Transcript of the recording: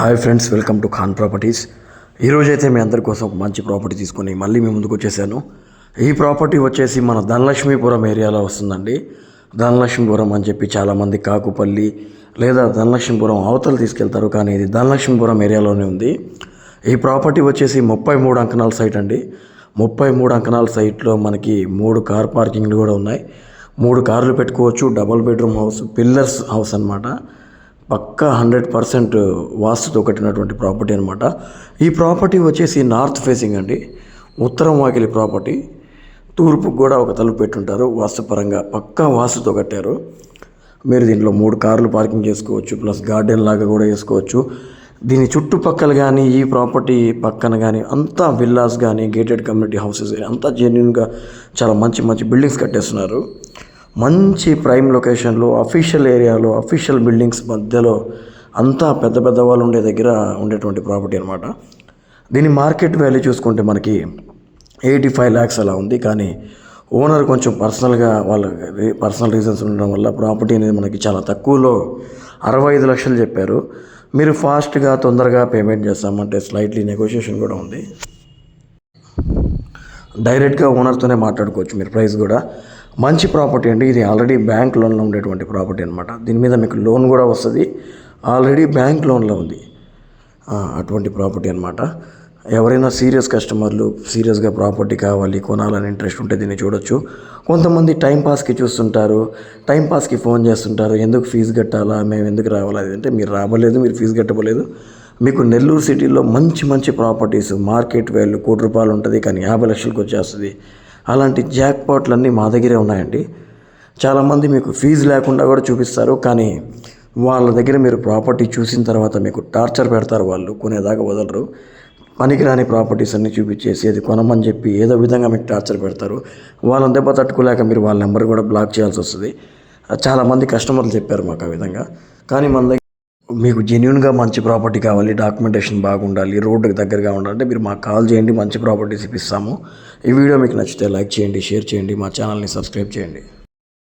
Hi friends welcome to Khan properties. ఈరోజు అయితే మీ అందరి కోసం ఒక మంచి ప్రాపర్టీ తీసుకొని మళ్ళీ మీ ముందుకు వచ్చేసాను. ఈ ప్రాపర్టీ వచ్చేసి మన ధనలక్ష్మీపురం ఏరియాలో వస్తుందండి. ధనలక్ష్మీపురం అని చెప్పి చాలామంది కాకుపల్లి లేదా ధనలక్ష్మీపురం అవతలు తీసుకెళ్తారు కానీ ఇది ధనలక్ష్మీపురం ఏరియాలోనే ఉంది. ఈ ప్రాపర్టీ వచ్చేసి ముప్పై మూడు అంకణాల సైట్ అండి. ముప్పై మూడు అంకణాల సైట్లో మనకి మూడు కార్ పార్కింగ్లు కూడా ఉన్నాయి. మూడు కార్లు పెట్టుకోవచ్చు double bedroom house pillars house అన్నమాట. పక్కా హండ్రెడ్ పర్సెంట్ వాస్తుతో కట్టినటువంటి ప్రాపర్టీ అనమాట ఈ ప్రాపర్టీ వచ్చేసి నార్త్ ఫేసింగ్ అండి. ఉత్తరం వాకిలి ప్రాపర్టీ. తూర్పుకు కూడా ఒక తలుపు పెట్టుంటారు. వాస్తుపరంగా పక్కా వాస్తుతో కట్టారు. మీరు దీంట్లో మూడు కార్లు పార్కింగ్ చేసుకోవచ్చు ప్లస్ గార్డెన్ లాగా కూడా వేసుకోవచ్చు దీని చుట్టుపక్కల కానీ ఈ ప్రాపర్టీ పక్కన కానీ అంతా విల్లాస్ కానీ గేటెడ్ కమ్యూనిటీ హౌసెస్ అంతా జెన్యున్గా చాలా మంచి మంచి బిల్డింగ్స్ కట్టేస్తున్నారు. మంచి ప్రైమ్ లొకేషన్లో అఫీషియల్ ఏరియాలో అఫీషియల్ బిల్డింగ్స్ మధ్యలో అంతా పెద్ద పెద్ద వాళ్ళు ఉండే దగ్గర ఉండేటువంటి ప్రాపర్టీ అనమాట దీని మార్కెట్ వాల్యూ చూసుకుంటే మనకి ఎయిటీ ఫైవ్ ల్యాక్స్ అలా ఉంది. కానీ ఓనర్ కొంచెం పర్సనల్గా వాళ్ళ పర్సనల్ రీజన్స్ ఉండడం వల్ల ప్రాపర్టీ అనేది మనకి చాలా తక్కువలో అరవై ఐదు లక్షలు చెప్పారు. మీరు ఫాస్ట్గా తొందరగా పేమెంట్ చేస్తామంటే స్లైట్లీ నెగోషియేషన్ కూడా ఉంది. డైరెక్ట్గా ఓనర్తోనే మాట్లాడుకోవచ్చు మీరు ప్రైస్ కూడా. మంచి ప్రాపర్టీ అండి ఇది ఆల్రెడీ బ్యాంక్ లోన్లో ఉండేటువంటి ప్రాపర్టీ అనమాట దీని మీద మీకు లోన్ కూడా వస్తుంది. ఆల్రెడీ బ్యాంక్ లోన్లో ఉంది. అటువంటి ప్రాపర్టీ అనమాట ఎవరైనా సీరియస్ కస్టమర్లు సీరియస్గా ప్రాపర్టీ కావాలి కొనాలని ఇంట్రెస్ట్ ఉంటే దీన్ని చూడొచ్చు. కొంతమంది టైంపాస్కి చూస్తుంటారు టైంపాస్కి ఫోన్ చేస్తుంటారు ఎందుకు ఫీజు కట్టాలా? మేము ఎందుకు రావాలా? అంటే మీరు రావలేదు మీరు ఫీజు కట్టబోలేదు. మీకు నెల్లూరు సిటీలో మంచి మంచి ప్రాపర్టీస్ మార్కెట్ వాల్యూ కోటి రూపాయలు ఉంటుంది కానీ యాభై లక్షలకు వచ్చేస్తుంది. అలాంటి జాక్ పాట్లన్నీ మా దగ్గరే ఉన్నాయండి. చాలామంది మీకు ఫీజు లేకుండా కూడా చూపిస్తారు కానీ వాళ్ళ దగ్గర మీరు ప్రాపర్టీ చూసిన తర్వాత మీకు టార్చర్ పెడతారు వాళ్ళు కొనేదాకా వదలరు. పనికిరాని ప్రాపర్టీస్ అన్నీ చూపించేసి అది కొనమని చెప్పి ఏదో విధంగా మీకు టార్చర్ పెడతారు. వాళ్ళని దెబ్బ తట్టుకోలేక మీరు వాళ్ళ నెంబర్ కూడా బ్లాక్ చేయాల్సి వస్తుంది. చాలామంది కస్టమర్లు చెప్పారు మాకు ఆ విధంగా. కానీ మన దగ్గర మీకు జెన్యున్గా మంచి ప్రాపర్టీ కావాలి డాక్యుమెంటేషన్ బాగుండాలి రోడ్డుకి దగ్గరగా ఉండాలంటే మీరు మాకు కాల్ చేయండి మంచి ప్రాపర్టీస్ ఇప్పిస్తాము. ఈ వీడియో మీకు నచ్చితే లైక్ చేయండి షేర్ చేయండి మా ఛానల్ని సబ్స్క్రైబ్ చేయండి.